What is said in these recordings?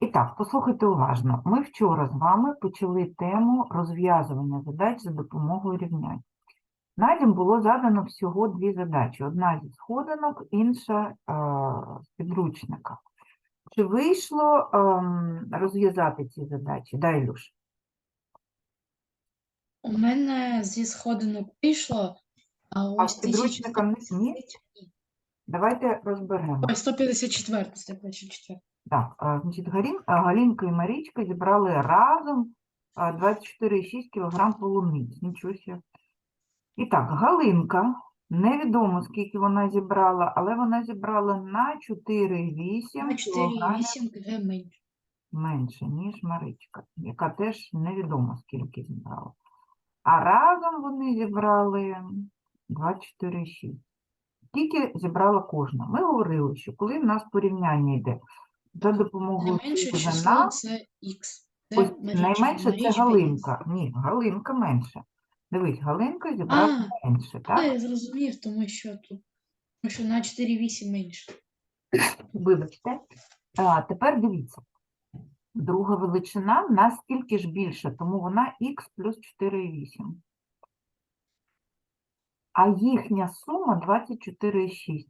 І так, послухайте уважно. Ми вчора з вами почали тему розв'язування задач за допомогою рівнянь. Надім було задано всього дві задачі: одна зі сходинок, інша е, з підручника. Чи вийшло ем, розв'язати ці задачі? Дай, Ілюш. У мене зі сходинок пішло, а А ось з підручника не ні? Давайте розберемо. Ой, 154, 154. Так, значить, Галін, Галінка і Марічка зібрали разом 24,6 кг полуниць. Нічого себе. І так, Галинка, невідомо скільки вона зібрала, але вона зібрала на 4,8 кг 4,8 кг менше. менше, ніж Маричка, яка теж невідомо скільки зібрала. А разом вони зібрали 24,6. Скільки зібрала кожна? Ми говорили, що коли в нас порівняння йде за допомогою Найменше число це х. Ось найменше це Галинка. Ні, Галинка менше. Дивись, Галинка зібрала менше, Х. так? Я зрозумів, тому що тут тому що на 4,8 менше. Вибачте. А, тепер дивіться. Друга величина наскільки ж більше, тому вона х плюс 4,8. А їхня сума 24,6.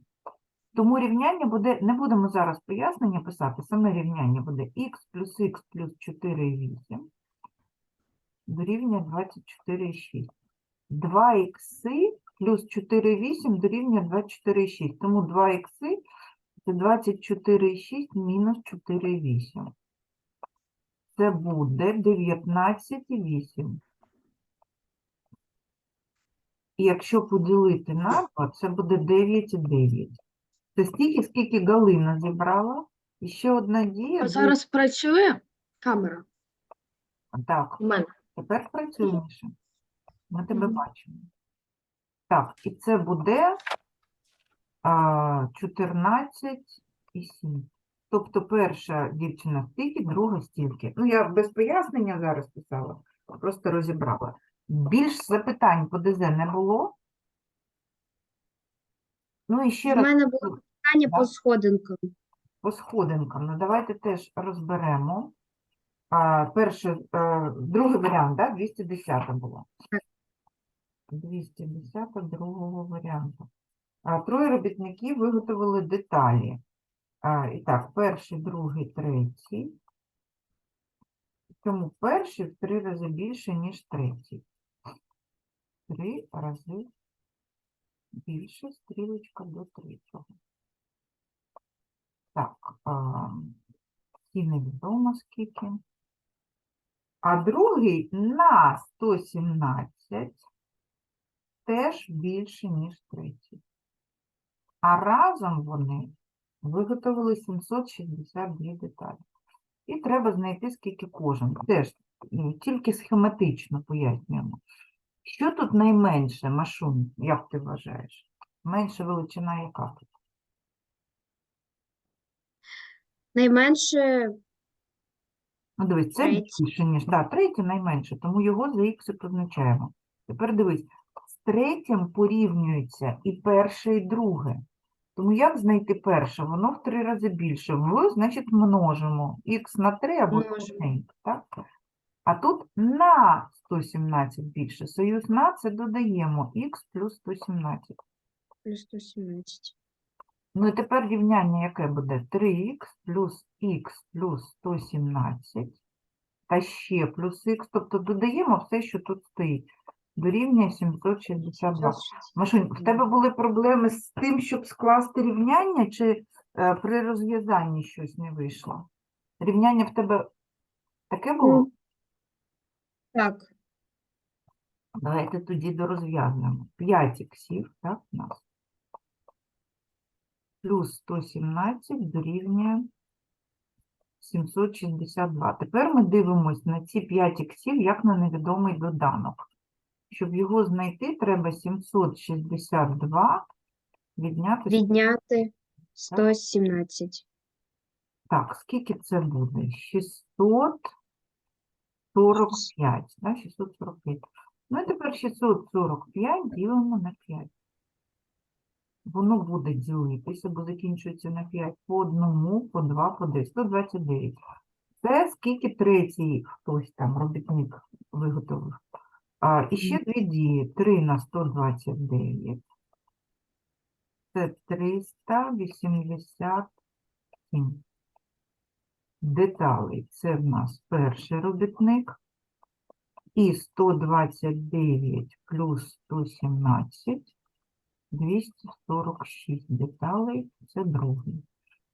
Тому рівняння буде, не будемо зараз пояснення писати, саме рівняння буде х плюс х плюс 4,8 дорівнює 24,6. 2х плюс 4,8 дорівнює 24,6. Тому 2х це 24,6 мінус 4,8. Це буде 19,8. І якщо поділити на 2, це буде 9,9. Це стільки, скільки Галина зібрала. І ще одна дія. А зараз працює камера Так, у мене. тепер працює. Ми тебе Мгм. бачимо. Так, і це буде а, 14 і 7. Тобто перша дівчина стільки, друга стільки. Ну, я без пояснення зараз писала, просто розібрала. Більш запитань по ДЗ не було. Ну і ще У раз мене було питання по сходинкам. по сходинкам. Ну, давайте теж розберемо. А, перше, е, другий варіант, да? 210 було. Так. 210 другого варіанту. А, троє робітників виготовили деталі. А, і так, перший, другий, третій. Тому перший в три рази більше, ніж третій. Три рази більше, стрілочка до третього. Так, і невідомо скільки. А другий на 117 теж більше, ніж третій. А разом вони виготовили 762 деталі. І треба знайти, скільки кожен. Теж тільки схематично пояснюємо. Що тут найменше, Машун, як ти вважаєш? Менша величина яка тут? Найменше Ну, дивись, це Третій. більше, ніж, да, третє найменше, тому його за х і позначаємо. Тепер дивись, з третім порівнюється і перше, і друге. Тому як знайти перше? Воно в три рази більше. В, значить, множимо х на 3 або Множимо. так? А тут на 117 більше. Союз на це додаємо х плюс 117. плюс 117. Ну і тепер рівняння яке буде? 3х плюс х плюс 117 та ще плюс х, тобто додаємо все, що тут стоїть. Дорівнює 762. Машунь, в тебе були проблеми з тим, щоб скласти рівняння, чи е, при розв'язанні щось не вийшло? Рівняння в тебе таке було? Так, Давайте тоді дорозв'язуємо. 5 іксів, так, у нас. Плюс 117 дорівнює 762. Тепер ми дивимось на ці 5 іксів як на невідомий доданок. Щоб його знайти, треба 762 відняти. відняти 117. Так, скільки це буде? 645, да, 645. Ну і тепер 645 ділимо на 5. Воно буде ділитися, бо закінчується на 5 по одному, по 2, по 10. 129. Це скільки третій хтось там робітник виготовив. А, і ще дві дії. 3 на 129. Це 387 деталей. Це в нас перший робітник. І 129 плюс 117 246 деталей. Це другий.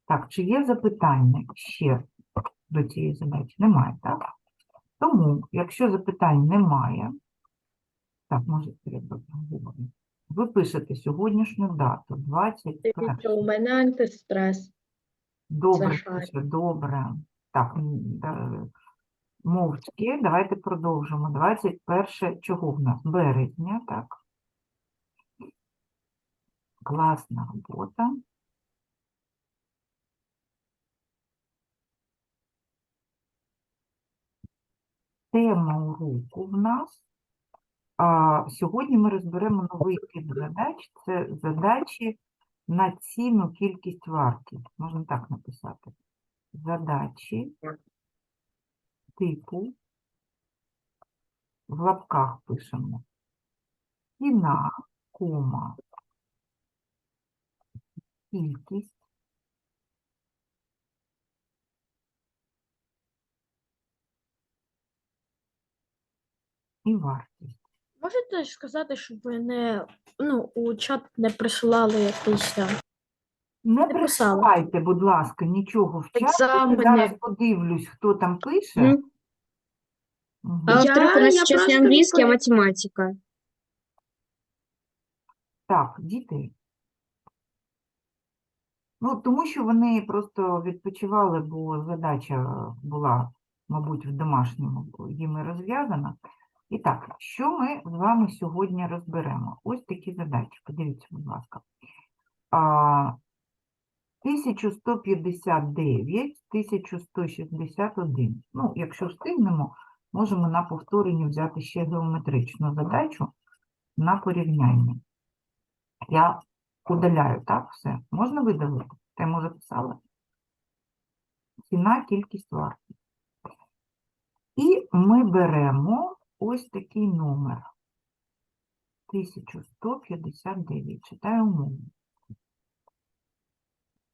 Так, чи є запитання ще до цієї задачі? Немає, так? Тому, якщо запитань немає, так, може, треба проговорити. Ви пишете сьогоднішню дату, 21. Дивіться, у мене антистрес. Добре, пише, добре. Так, мовчки, давайте продовжимо. 21 чого в нас? Березня, так. Класна робота. Тема уроку в нас. Сьогодні ми розберемо новий тип задач. Це задачі на ціну, кількість, вартість. Можна так написати. Задачі типу, в лапках пишемо. Ціна, кома, кількість, і вартість. Можете сказати, щоб ви не ну, у чат не присилали якийсь там. Не Не писала. присилайте, будь ласка, нічого в чат. Я Екзамени. зараз подивлюсь, хто там пише. Мгм. Мгм. А во-вторых, у нас я сейчас не просто английский, а не математика. Так, діти. Ну, тому що вони просто відпочивали, бо задача була, мабуть, в домашньому їми розв'язана. І так, що ми з вами сьогодні розберемо? Ось такі задачі. Подивіться, будь ласка. 1159, 1161. Ну, якщо встигнемо, можемо на повторенні взяти ще геометричну задачу на порівняння. Я удаляю, так, все. Можна видалити? Ти може писала? Ціна, кількість, вартість. І ми беремо ось такий номер. 1159. Читаю умову.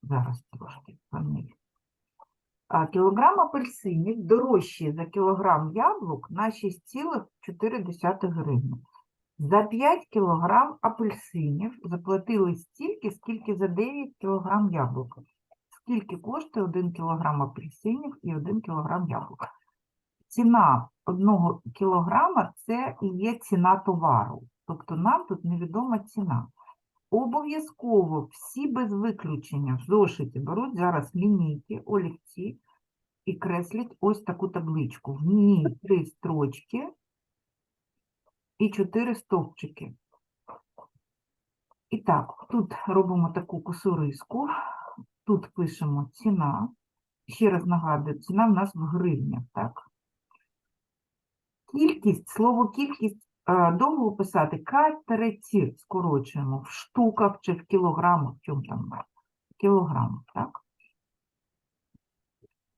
Зараз трошки. А, Кілограм апельсинів дорожчі за кілограм яблук на 6,4 гривні. За 5 кілограм апельсинів заплатили стільки, скільки за 9 кілограм яблук. Скільки коштує 1 кілограм апельсинів і 1 кілограм яблук? Ціна 1 кілограма – це і є ціна товару. Тобто нам тут невідома ціна. Обов'язково всі без виключення в зошиті беруть зараз лінійки, олівці і креслять ось таку табличку. В ній три строчки і чотири стовпчики. І так, тут робимо таку косу риску, тут пишемо ціна. Ще раз нагадую, ціна в нас в гривнях, так? Кількість, слово кількість довго писати, катереці скорочуємо в штуках чи в кілограмах, в чому там в кілограмах, так?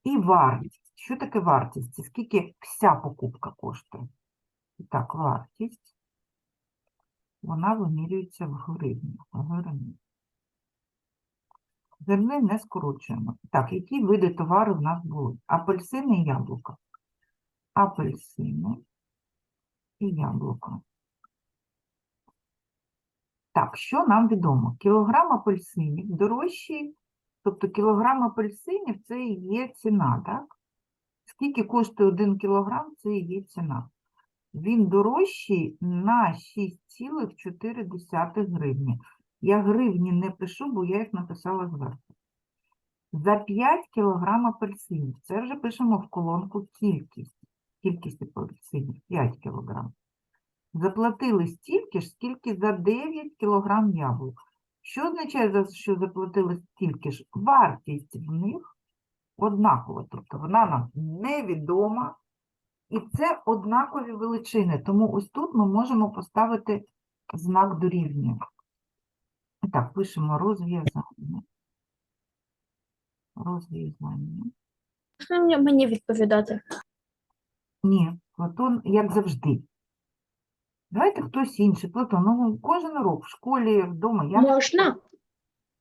І вартість. Що таке вартість? Скільки вся покупка коштує? Так, вартість, вона вимірюється в гривнях. в гривнях. Зерни не скорочуємо. Так, які види товару в нас були? Апельсини і яблука. Апельсини і яблука. Так, що нам відомо? Кілограм апельсинів дорожчий, тобто кілограм апельсинів це і є ціна, так? Скільки коштує 1 кілограм, це і є ціна. Він дорожчий на 6,4 гривні. Я гривні не пишу, бо я їх написала зверху. За 5 кілограм апельсинів. Це вже пишемо в колонку кількість. Кількість апельсинів 5 кілограм. Заплатили стільки ж, скільки за 9 кілограм яблук. Що означає, що заплатили стільки ж? Вартість в них однакова, тобто вона нам невідома, і це однакові величини. Тому ось тут ми можемо поставити знак дорівнює. Так, пишемо розв'язання. Розв'язання. Можна мені- відповідати? Ні, Платон, як завжди. Давайте хтось інший. Платон, ну кожен урок в школі, вдома. Я Можна?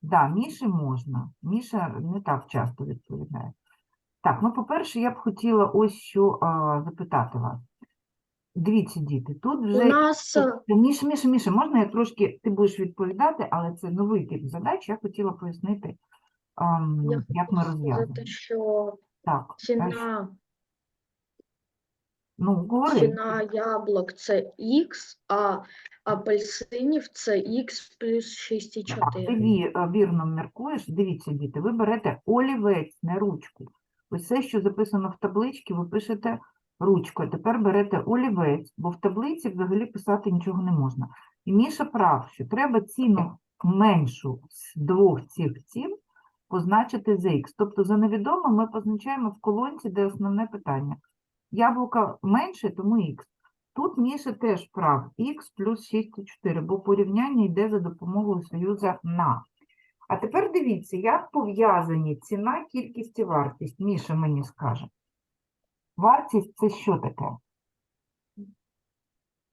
Да, Міші можна. Міша не так часто відповідає. Так, ну, по-перше, я б хотіла ось що а, запитати вас. Дивіться, діти, тут У вже... нас е, Міша, Міша, Міша, можна я трошки, ти будеш відповідати, але це новий тип задач, я хотіла пояснити, ам, Я як ми розв'язуємо. що Так, а ціна, ну, говори. ціна яблук це Х, а апельсинів це Х плюс Так, 6,4. ти ві- вірно міркуєш. Дивіться, діти, ви берете олівець, не ручку. Все, що записано в табличці, ви пишете ручкою. Тепер берете олівець, бо в таблиці взагалі писати нічого не можна. І Міша прав, що треба ціну меншу з двох цих цін позначити за х. Тобто за невідоме ми позначаємо в колонці, де основне питання. Яблука менше, тому х. Тут Міша теж прав х плюс 6,4, бо порівняння йде за допомогою союза на. А тепер дивіться, як пов'язані ціна, кількість і вартість. Міша мені скаже. Вартість це що таке?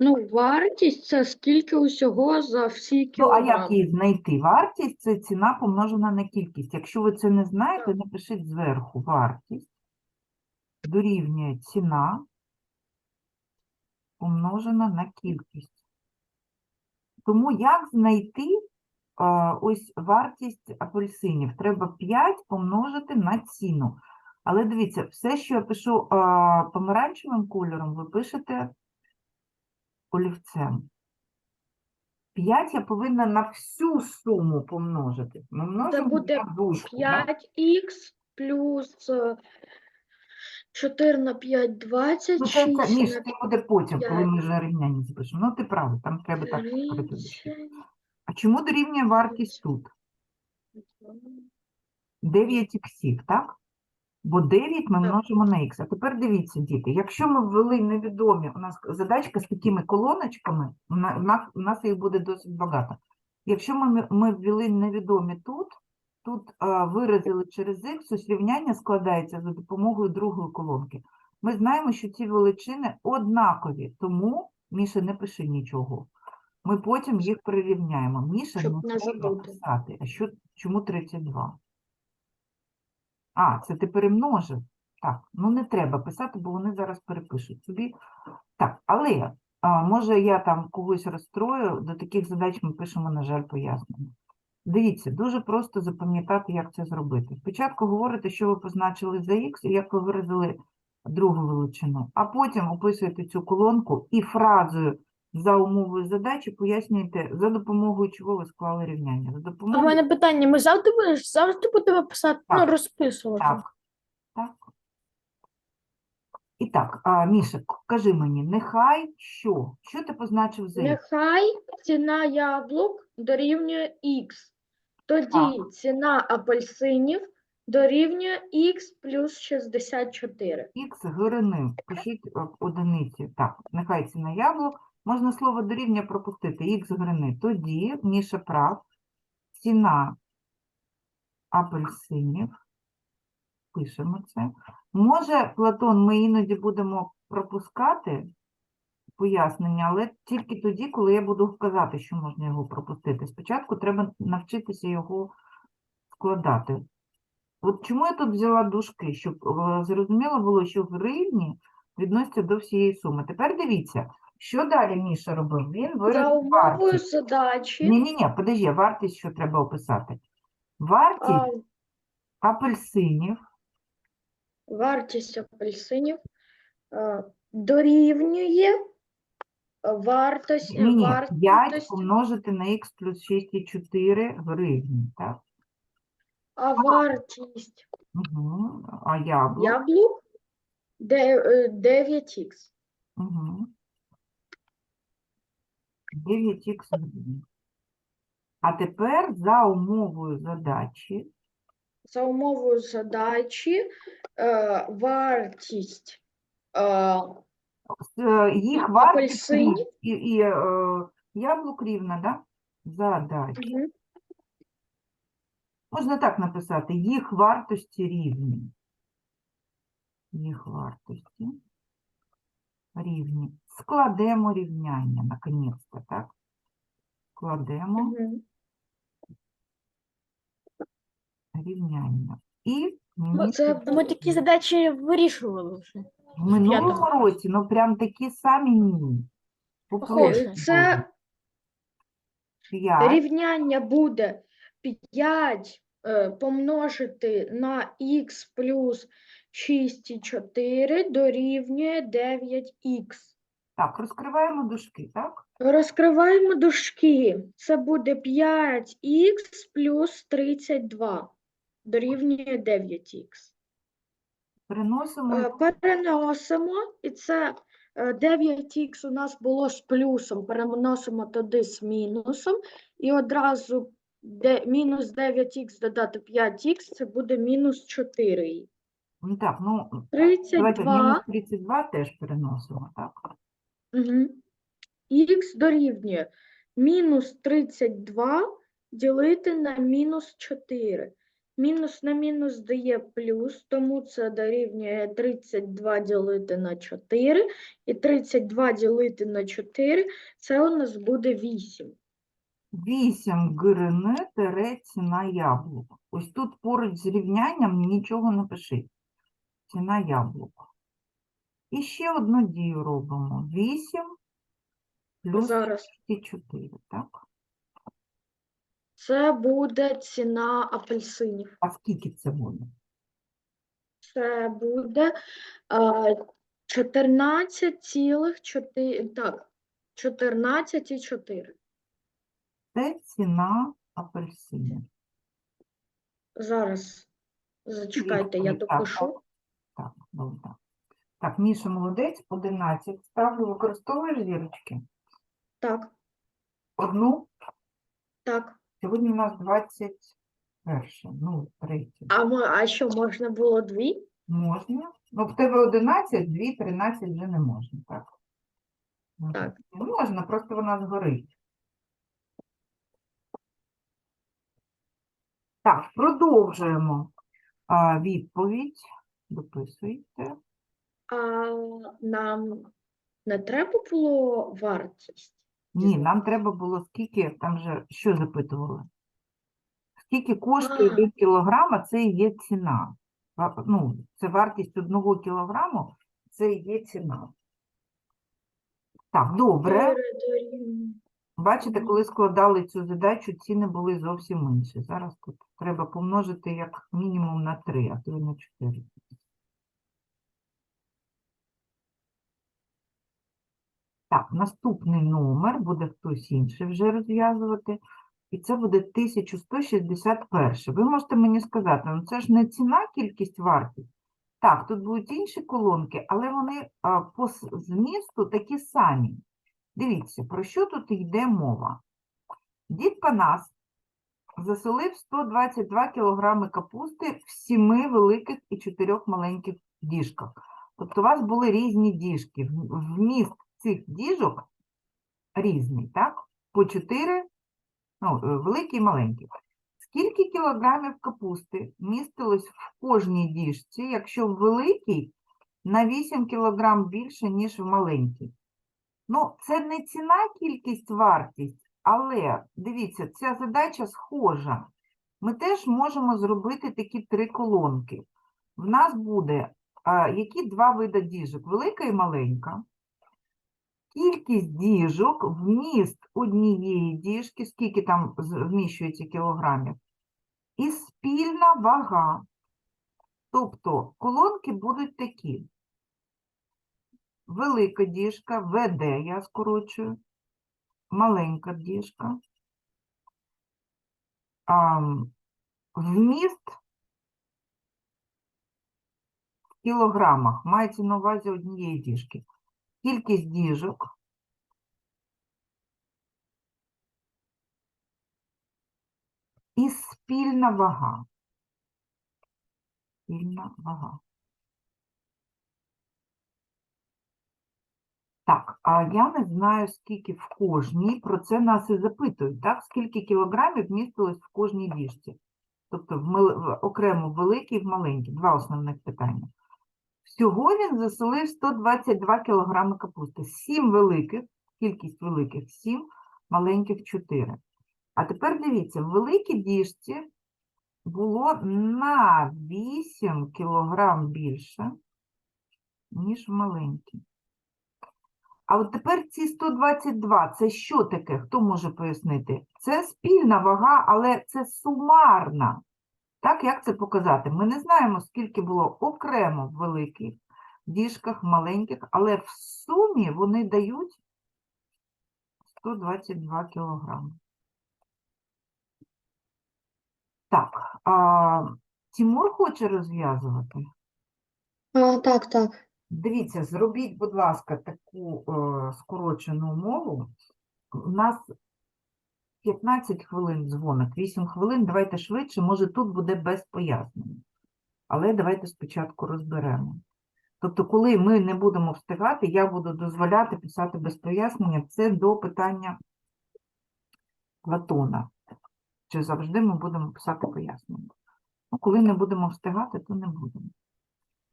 Ну, вартість це скільки усього за всі Ну, а як її знайти? Вартість це ціна помножена на кількість. Якщо ви це не знаєте, напишіть зверху вартість дорівнює ціна помножена на кількість. Тому як знайти Ось вартість апельсинів. Треба 5 помножити на ціну. Але дивіться, все, що я пишу помаранчевим кольором, ви пишете олівцем. 5 я повинна на всю суму помножити. Ми Це буде дужку, 5х плюс е, 4 на 5, 20, Ну, 6 це, це, Міш, це буде потім, коли ми вже рівняння запишемо. Ну, ти правий, там треба так. 6. А чому дорівнює вартість тут? 9 іксів, так? Бо 9 ми множимо на х. А тепер дивіться, діти, якщо ми ввели невідомі, у нас задачка з такими колоночками, у нас, у нас їх буде досить багато. Якщо ми, ми ввели невідомі тут, тут а, виразили через х, ось рівняння складається за допомогою другої колонки. Ми знаємо, що ці величини однакові, тому, Міша, не пиши нічого. Ми потім їх прирівняємо. Міша Щоб не не треба забути. писати. А що, чому 32? А, це ти перемножив. Так, ну не треба писати, бо вони зараз перепишуть собі. Так, але а, може я там когось розстрою, до таких задач ми пишемо, на жаль, пояснення. Дивіться, дуже просто запам'ятати, як це зробити. Спочатку говорите, що ви позначили за х і як ви виразили другу величину, а потім описуєте цю колонку і фразою за умовою задачі пояснюєте, за допомогою чого ви склали рівняння. За У допомогою мене питання: ми завжди будеш завжди будемо писати, ну, Так. розписувати. Так, так. І так, а, Міша, к- кажи мені, нехай що? Що ти позначив за? Нехай ціна яблук дорівнює Х. Тоді ціна апельсинів дорівнює Х плюс 64. Х гирини, пишіть е, одиниці. Так, нехай ціна яблук. Можна слово дорівнює пропустити. Х грини. Тоді, Міша прав, ціна апельсинів. Пишемо це. Може, Платон, ми іноді будемо пропускати пояснення, але тільки тоді, коли я буду вказати, що можна його пропустити. Спочатку треба навчитися його складати. От чому я тут взяла дужки, щоб е, зрозуміло було, що гривні відносяться до всієї суми. Тепер дивіться, що далі Міша робив? Він За виразив умовою вартість. задачі Ні-ні-ні, подожди, вартість, що треба описати. Вартість а, апельсинів вартість апельсинів а, дорівнює вартості, ні, 5 вартості помножити на х плюс 6,4 гривні, так? а вартість Угу. А яблук? яблук де- е, 9х. Угу. 9х гривень. А тепер за умовою задачі За умовою задачі е, вартість е, е, їх вартість апельсинів. і, і е, яблук рівна, да? Задача. Мгм. Можна так написати, їх вартості рівні. їх вартості рівні. Складемо рівняння, наконець-то, так? Складемо Мгм. рівняння. І Ну, це містить Ми такі задачі вирішували вже. в минулому п'ятому. році, ну прям такі самі ні. Похоже. Це 5 рівняння буде 5 е, помножити на х плюс 6,4 дорівнює 9х. Так, розкриваємо дужки, так? Розкриваємо дужки. Це буде 5х плюс 32 дорівнює 9х. Переносимо Е, Переносимо, і це е, 9х у нас було з плюсом, переносимо туди з мінусом, і одразу мінус 9х додати 5х, це буде мінус 4. Ну так, ну давайте 32 мінус 32 теж переносимо, так? Угу. Х дорівнює мінус 32 ділити на мінус 4. Мінус на мінус дає плюс, тому це дорівнює 32 ділити на 4. І 32 ділити на 4 це у нас буде 8. 8 грн тире ціна яблук. Ось тут поруч з рівнянням нічого не пишіть. Ціна яблук. І ще одну дію робимо. 8 плюс Зараз 4, так? це буде ціна апельсинів. А скільки це буде? Це буде а, 14,4, так, 14,4. Це ціна апельсинів. Зараз зачекайте, я допишу. Так, добре. Так, Міша молодець, 11. Ставлю, використовуєш зірочки? Так, Одну. так. Сьогодні у нас 21. Ну, третє. А, а що, можна було дві? Можна. Ну, в тебе 11, 2, 13 вже не можна, так? Мгм. Так. Можна, просто вона згорить. Так, продовжуємо а, відповідь. Дописуйте. А нам не треба було вартість? Ні, нам треба було скільки, там же що запитували? Скільки коштує А. 1 кілограм, це і є ціна. Ну, це вартість одного кілограму, це і є ціна. Так, добре. Бачите, коли складали цю задачу, ціни були зовсім інші. Зараз тут треба помножити як мінімум на 3, а то й на 4. Так, наступний номер буде хтось інший вже розв'язувати. І це буде 1161. Ви можете мені сказати, ну це ж не ціна, кількість, вартість. Так, тут будуть інші колонки, але вони по змісту такі самі. Дивіться, про що тут йде мова. Дід Панас засолив 122 кілограми капусти в сіми великих і чотирьох маленьких діжках. Тобто у вас були різні діжки. Вміст цих діжок різний, так? По 4, ну, е, великі і маленькі. Скільки кілограмів капусти містилось в кожній діжці, якщо в великій на 8 кілограм більше, ніж в маленькій? Ну, це не ціна, кількість, вартість, але дивіться, ця задача схожа. Ми теж можемо зробити такі три колонки. В нас буде а, які два види діжок? Велика і маленька. Кількість діжок, вміст однієї діжки, скільки там вміщується кілограмів, і спільна вага. Тобто колонки будуть такі. Велика діжка, ВД я скорочую, маленька діжка. А, вміст в кілограмах мається на увазі однієї діжки. Кількість діжок. І спільна вага. Спільна вага. Так, а я не знаю, скільки в кожній, про це нас і запитують, так? Скільки кілограмів містилось в кожній діжці? Тобто в, в окремо в великій і в маленькій. Два основних питання. Всього він заселив 122 кг капусти. 7 великих, кількість великих 7, маленьких 4. А тепер дивіться, в великій діжці було на 8 кг більше, ніж в маленькій. А от тепер ці 122 це що таке? Хто може пояснити? Це спільна вага, але це сумарна. Так, як це показати? Ми не знаємо, скільки було окремо в великих діжках, маленьких, але в сумі вони дають 122 кілограми. Так, а, Тимур хоче розв'язувати? А, так, так. Дивіться, зробіть, будь ласка, таку е, скорочену умову. У нас 15 хвилин дзвоник, 8 хвилин, давайте швидше, може тут буде без пояснень. Але давайте спочатку розберемо. Тобто, коли ми не будемо встигати, я буду дозволяти писати без пояснення. Це до питання Платона. Чи завжди ми будемо писати пояснення? Ну, коли не будемо встигати, то не будемо.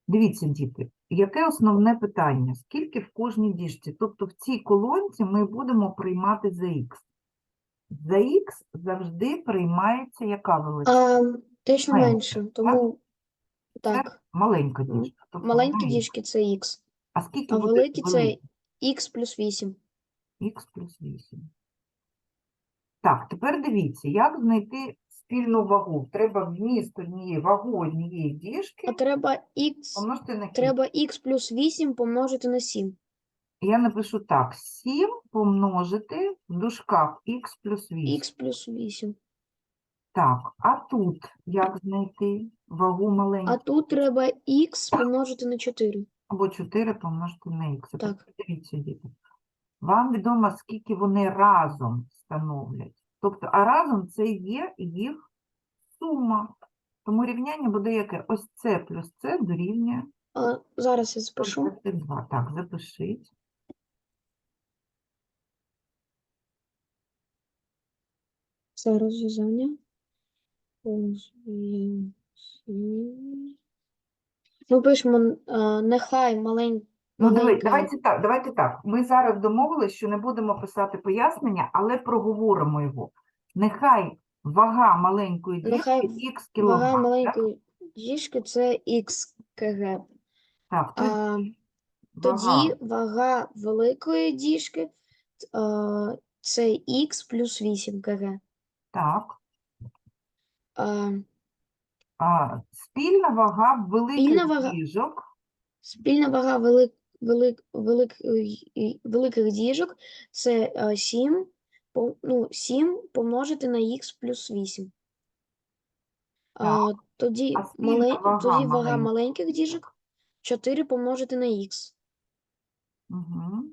Дивіться, діти, яке основне питання? Скільки в кожній діжці? Тобто в цій колонці ми будемо приймати за х. За х завжди приймається яка величина? А, точно Менше, менше, тому так. Маленька діжка. Тобто Маленькі діжки це х, А скільки а буде великі це х плюс 8. х плюс 8. Так, тепер дивіться, як знайти спільну вагу. Треба вміст однієї вагу однієї діжки А треба х, помножити на кількість. треба х плюс 8 помножити на 7. Я напишу так: 7 помножити в дужках х плюс 8. х плюс 8. Так, а тут як знайти вагу маленьку? А тут треба х помножити на 4. Або 4 помножити на х. Так. Дивіться, діти. Вам відомо, скільки вони разом становлять. Тобто, а разом це є їх сума. Тому рівняння буде яке? Ось це плюс це дорівнює А, зараз я запишу. 122. Так, запишіть. Це розв'язання. Ми пишемо, нехай маленький. Ну, диви, давайте так, давайте так. Ми зараз домовились, що не будемо писати пояснення, але проговоримо його. Нехай вага маленької Нехай діжки х кілограм. Вага так? маленької діжки це х кг. Так, тоді А, вага. тоді вага великої діжки це х плюс 8 кг. Так. А, А, спільна вага великих Спільна вага- діжок. спільна вага велик, велик, велик, і- великих діжок це 7, по, ну, 7 помножити на х плюс 8. А, тоді, А мале, вага тоді вага маленьких? маленьких діжок 4 помножити на х. Угу.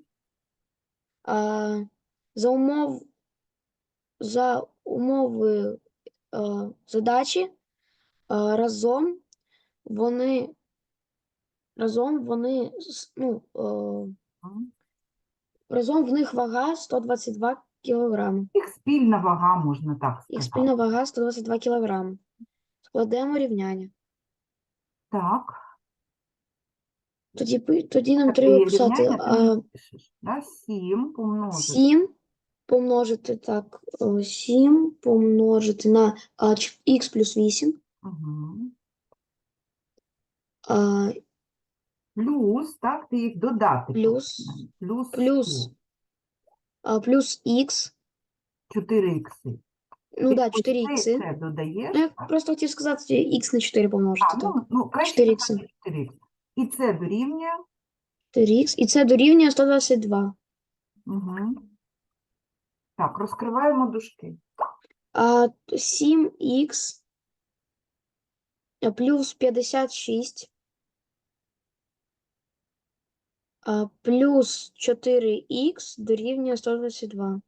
А, за умов за умови задачі разом вони разом вони ну, разом в них вага 122 кілограми. Їх спільна вага, можна так Їх сказати. спільна вага 122 кілограми. Складемо рівняння. Так. Тоді, тоді нам треба писати рівняння ти а. Да? 7 помножити. 7 помножити так, 7 помножити на х плюс 8. Угу. А, Плюс, так, ти їх додати. Плюс- повинен. Плюс, плюс а, плюс х, 4 ікси. ну да, 4 це- ікси. Це додаєш. Я так? просто хотів сказати х на 4 помножити, А, так. ну, ну, краще 4 писати ікси. 4 ікси. І це дорівнює. 4х, і це дорівнює 122. Угу. Так, розкриваємо дужки. А 7х плюс 56 а, плюс 4х дорівнює 122.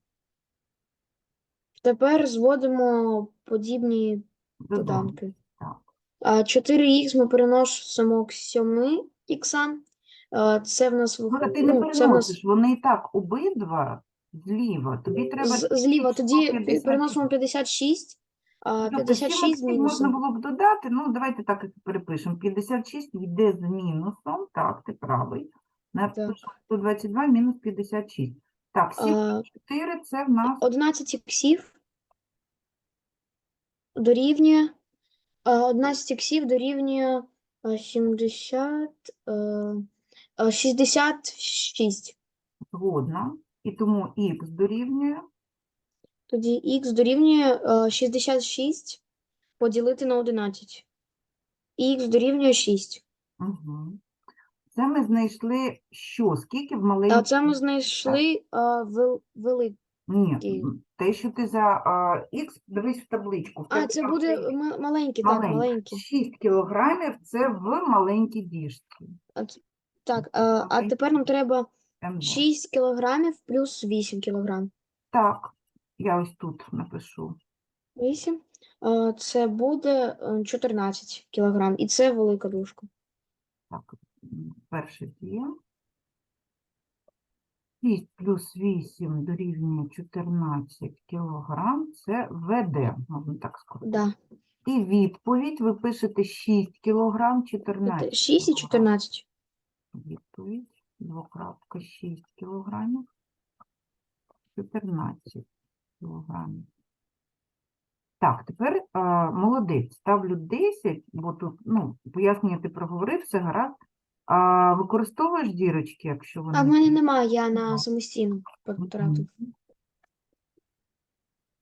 Тепер зводимо подібні доданки. Так. А 4х ми переносимо к 7 іксам. А, Це в нас Ну, ти не Ну, це в нас вони і так обидва зліва. Тобі треба з- зліва. Тоді 156. переносимо 56, А, 56 з 7 можна мінусом. було б додати, ну давайте так і перепишемо. 56 йде з мінусом, так, ти правий. Напишемо 122 мінус 56. Так, 7 А, 4 це в нас 11 іксів дорівнює а, 11 іксів дорівнює а, 70, е, а, 66. згодна. І тому х дорівнює Тоді х дорівнює е, 66 поділити на 11. Х дорівнює 6. Угу. Це ми знайшли що? Скільки в А маленькій... це ми знайшли а, вел, велик. Ні, те, що ти за х, дивись в табличку. В А, це буде маленький, так, маленький. 6 кілограмів це в маленькій діжці. А Так, а, а тепер нам треба МВ. 6 кілограмів плюс 8 кілограм. Так, я ось тут напишу. 8. А, Це буде е, 14 кілограм. І це велика дужка. Так, перше діє. 6 плюс 8 дорівнює 14 кілограм. Це ВД, можна так сказати. Да. І відповідь ви пишете 6 кілограм, 14 6 і кілограм. 14. Відповідь. Двокрапка 6 кілограмів. 14 кілограмів. Так, тепер а, молодець. Ставлю 10, бо тут, ну, пояснення ти проговорив, все гаразд. А використовуєш дірочки, якщо вони. А в мене немає, я на потратив. Мгм.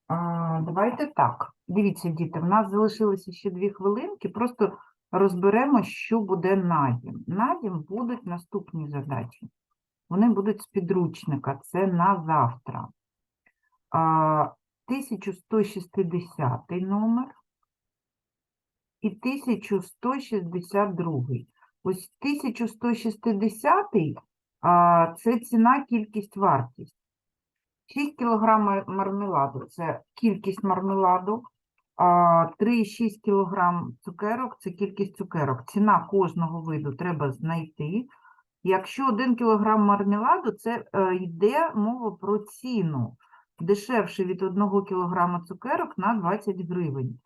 А, давайте так. Дивіться, діти, в нас залишилося ще дві хвилинки. Просто розберемо, що буде надім. Надім будуть наступні задачі. Вони будуть з підручника. Це на завтра. 1160 номер і 1162. Ось 1160 а, це ціна, кількість, вартість. 6 кг мармеладу – це кількість мармеладу, 3,6 кг цукерок – це кількість цукерок. Ціна кожного виду треба знайти. Якщо 1 кг мармеладу, це е, йде мова про ціну. Дешевше від 1 кг цукерок на 20 гривень.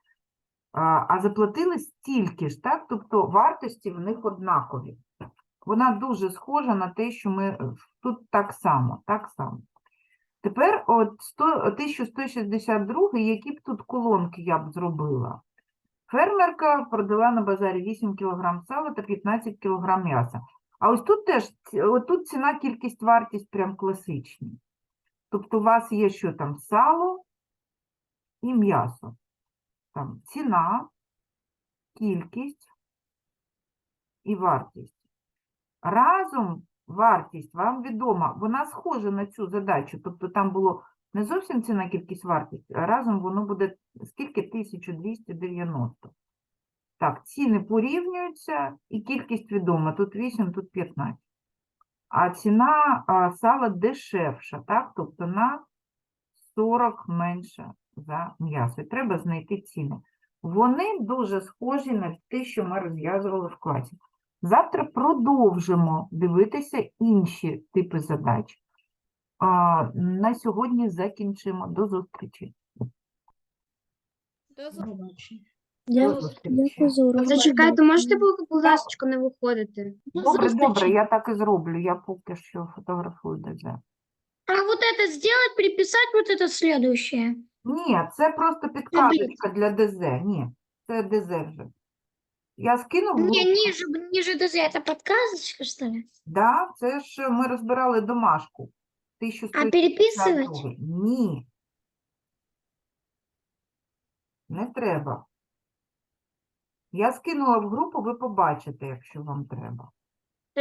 А, заплатили стільки ж, так? Тобто вартості в них однакові. Вона дуже схожа на те, що ми е, тут так само, так само. Тепер от 100, 1162, які б тут колонки я б зробила. Фермерка продала на базарі 8 кг сала та 15 кг м'яса. А ось тут теж от ціна, кількість, вартість прям класичні. Тобто у вас є що там сало і м'ясо. Там ціна, кількість і вартість. Разом вартість вам відома, вона схожа на цю задачу. Тобто там було не зовсім ціна, кількість, вартість, а разом воно буде скільки? 1290. Так, ціни порівнюються і кількість відома. Тут 8, тут 15. А ціна а, сала дешевша, так? Тобто на 40 менша за м'ясо. І Треба знайти ціни. Вони дуже схожі на те, що ми розв'язували в класі. Завтра продовжимо дивитися інші типи задач. А, на сьогодні закінчимо. До зустрічі. До зустрічі. Зачекайте, можете, будь ласка, не виходити? Добре, добре, я так і зроблю. Я поки що фотографую ДЗ. А вот это сделать, переписать вот это следующее. Ні, це просто підказочка для ДЗ. Ні, це ДЗ вже. Я скинув в Не, ниже, ниже ДЗ, это подсказочка, что ли? Да, це ж ми розбирали домашку. А 1152. переписывать? Ні. Не треба. Я скинула в групу, ви побачите, якщо вам треба.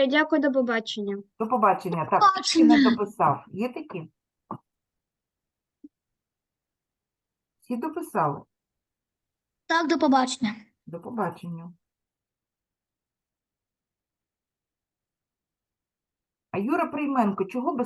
Дякую, до побачення. До побачення. Так, хто не дописав. Є такі? Всі дописали. Так, до побачення. До побачення. А Юра Прийменко, чого без